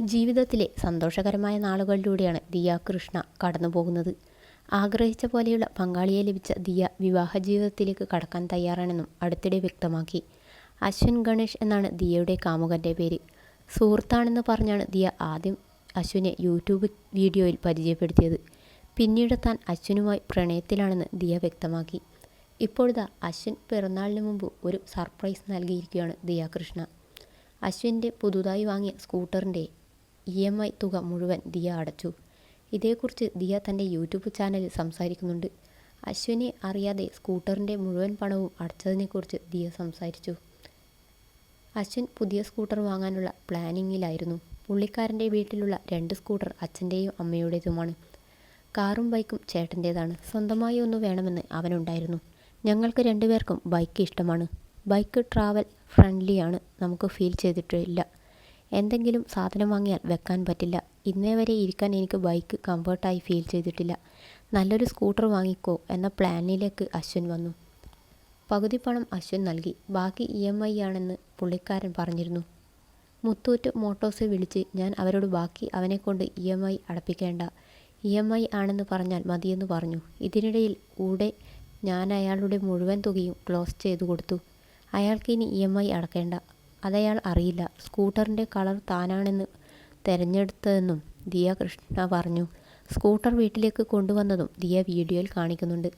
ജീവിതത്തിലെ സന്തോഷകരമായ നാളുകളിലൂടെയാണ് ദിയ കൃഷ്ണ കടന്നു പോകുന്നത് ആഗ്രഹിച്ച പോലെയുള്ള പങ്കാളിയെ ലഭിച്ച ദിയ വിവാഹ ജീവിതത്തിലേക്ക് കടക്കാൻ തയ്യാറാണെന്നും അടുത്തിടെ വ്യക്തമാക്കി. അശ്വിൻ ഗണേഷ് എന്നാണ് ദിയയുടെ കാമുകന്റെ പേര്. സുഹൃത്താണെന്ന് പറഞ്ഞാണ് ദിയ ആദ്യം അശ്വിനെ യൂട്യൂബ് വീഡിയോയിൽ പരിചയപ്പെടുത്തിയത്. പിന്നീട് താൻ അശ്വിനുമായി പ്രണയത്തിലാണെന്ന് ദിയ വ്യക്തമാക്കി. ഇപ്പോഴത്തെ അശ്വിൻ പിറന്നാളിന് മുമ്പ് ഒരു സർപ്രൈസ് നൽകിയിരിക്കുകയാണ് ദിയ കൃഷ്ണ. അശ്വിന്റെ പുതുതായി വാങ്ങിയ സ്കൂട്ടറിന്റെ ഇ എം ഐ തുക മുഴുവൻ ദിയ അടച്ചു. ഇതേക്കുറിച്ച് ദിയ തന്റെ യൂട്യൂബ് ചാനലിൽ സംസാരിക്കുന്നുണ്ട്. അശ്വിനെ അറിയാതെ സ്കൂട്ടറിന്റെ മുഴുവൻ പണവും അടച്ചതിനെക്കുറിച്ച് ദിയ സംസാരിച്ചു. അശ്വിൻ പുതിയ സ്കൂട്ടർ വാങ്ങാനുള്ള പ്ലാനിങ്ങിലായിരുന്നു. പുള്ളിക്കാരന്റെ വീട്ടിലുള്ള രണ്ട് സ്കൂട്ടർ അച്ഛന്റെയും അമ്മയുടേതുമാണ്. കാറും ബൈക്കും ചേട്ടന്റേതാണ് സ്വന്തമായി ഒന്ന് വേണമെന്ന് അവനുണ്ടായിരുന്നു. ഞങ്ങൾക്ക് രണ്ടുപേർക്കും ബൈക്ക് ഇഷ്ടമാണ്. ബൈക്ക് ട്രാവൽ ഫ്രണ്ട്ലിയാണ്. നമുക്ക് ഫീൽ ചെയ്തിട്ടില്ല. എന്തെങ്കിലും സാധനം വാങ്ങിയാൽ വെക്കാൻ പറ്റില്ല. ഇന്നേ വരെ ഇരിക്കാൻ എനിക്ക് ബൈക്ക് കംഫർട്ടായി ഫീൽ ചെയ്തിട്ടില്ല. നല്ലൊരു സ്കൂട്ടർ വാങ്ങിക്കോ എന്ന പ്ലാനിലേക്ക് അശ്വിൻ വന്നു. പകുതി പണം അശ്വിൻ നൽകി. ബാക്കി ഇ എം ഐ ആണെന്ന് പുള്ളിക്കാരൻ പറഞ്ഞിരുന്നു. മുത്തൂറ്റ് മോട്ടോഴ്സ് വിളിച്ച് ഞാൻ അവരോട് ബാക്കി അവനെക്കൊണ്ട് ഇ എം ഐ അടപ്പിക്കേണ്ട. ഇ എം ഐ ആണെന്ന് പറഞ്ഞാൽ മതിയെന്ന് പറഞ്ഞു. ഇതിനിടയിൽ കൂടെ ഞാൻ അയാളുടെ മുഴുവൻ തുകയും ക്ലോസ് ചെയ്തു കൊടുത്തു. അയാൾക്ക് ഇനി ഇ എം ഐ അടക്കേണ്ട. അതയാൾ അറിയില്ല. സ്കൂട്ടറിന്റെ കളർ താനാണെന്ന് തിരഞ്ഞെടുത്തതെന്നും ദിയ കൃഷ്ണ പറഞ്ഞു. സ്കൂട്ടർ വീട്ടിലേക്ക് കൊണ്ടുവന്നതും ദിയ വീഡിയോയിൽ കാണിക്കുന്നുണ്ട്.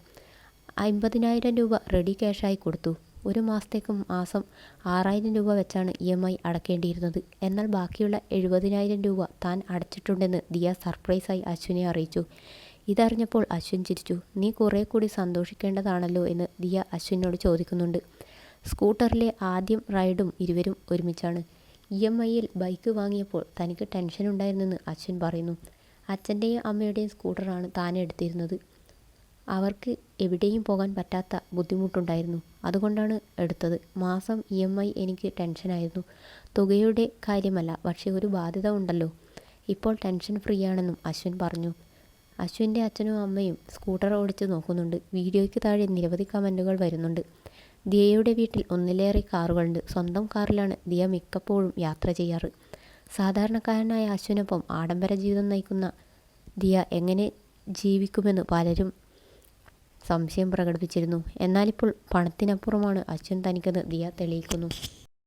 അമ്പതിനായിരം രൂപ റെഡി ക്യാഷായി കൊടുത്തു. ഒരു മാസത്തേക്ക് മാസം ആറായിരം രൂപ വെച്ചാണ് ഇ എം ഐ അടക്കേണ്ടിയിരുന്നത്. എന്നാൽ ബാക്കിയുള്ള എഴുപതിനായിരം രൂപ താൻ അടച്ചിട്ടുണ്ടെന്ന് ദിയ സർപ്രൈസായി അശ്വിനെ അറിയിച്ചു. ഇതറിഞ്ഞപ്പോൾ അശ്വിൻ ചിരിച്ചു. നീ കുറേ കൂടി സന്തോഷിക്കേണ്ടതാണല്ലോ എന്ന് ദിയ അശ്വിനോട് ചോദിക്കുന്നുണ്ട്. സ്കൂട്ടറിലെ ആദ്യം റൈഡും ഇരുവരും ഒരുമിച്ചാണ്. ഇ എം ഐയിൽ ബൈക്ക് വാങ്ങിയപ്പോൾ തനിക്ക് ടെൻഷൻ ഉണ്ടായിരുന്നെന്ന് അച്ഛൻ പറയുന്നു. അച്ഛന്റെയും അമ്മയുടെയും സ്കൂട്ടറാണ് താൻ എടുത്തിരുന്നത്. അവർക്ക് എവിടെയും പോകാൻ പറ്റാത്ത ബുദ്ധിമുട്ടുണ്ടായിരുന്നു. അതുകൊണ്ടാണ് എടുത്തത്. മാസം ഇ എം ഐ എനിക്ക് ടെൻഷനായിരുന്നു. തുകയുടെ കാര്യമല്ല പക്ഷേ ഒരു ബാധ്യത ഉണ്ടല്ലോ. ഇപ്പോൾ ടെൻഷൻ ഫ്രീ ആണെന്നും അശ്വിൻ പറഞ്ഞു. അശ്വിന്റെ അച്ഛനും അമ്മയും സ്കൂട്ടർ ഓടിച്ച് നോക്കുന്നുണ്ട്. വീഡിയോയ്ക്ക് താഴെ നിരവധി കമന്റുകൾ വരുന്നുണ്ട്. ദിയയുടെ വീട്ടിൽ ഒന്നിലേറെ കാറുകളുണ്ട്. സ്വന്തം കാറിലാണ് ദിയ മിക്കപ്പോഴും യാത്ര ചെയ്യാറ്. സാധാരണക്കാരനായ അശ്വിനൊപ്പം ആഡംബര ജീവിതം നയിക്കുന്ന ദിയ എങ്ങനെ ജീവിക്കുമെന്ന് പലരും സംശയം പ്രകടിപ്പിച്ചിരുന്നു. എന്നാലിപ്പോൾ പണത്തിനപ്പുറമാണ് അശ്വിൻ തനിക്കെന്ന് ദിയ തെളിയിക്കുന്നു.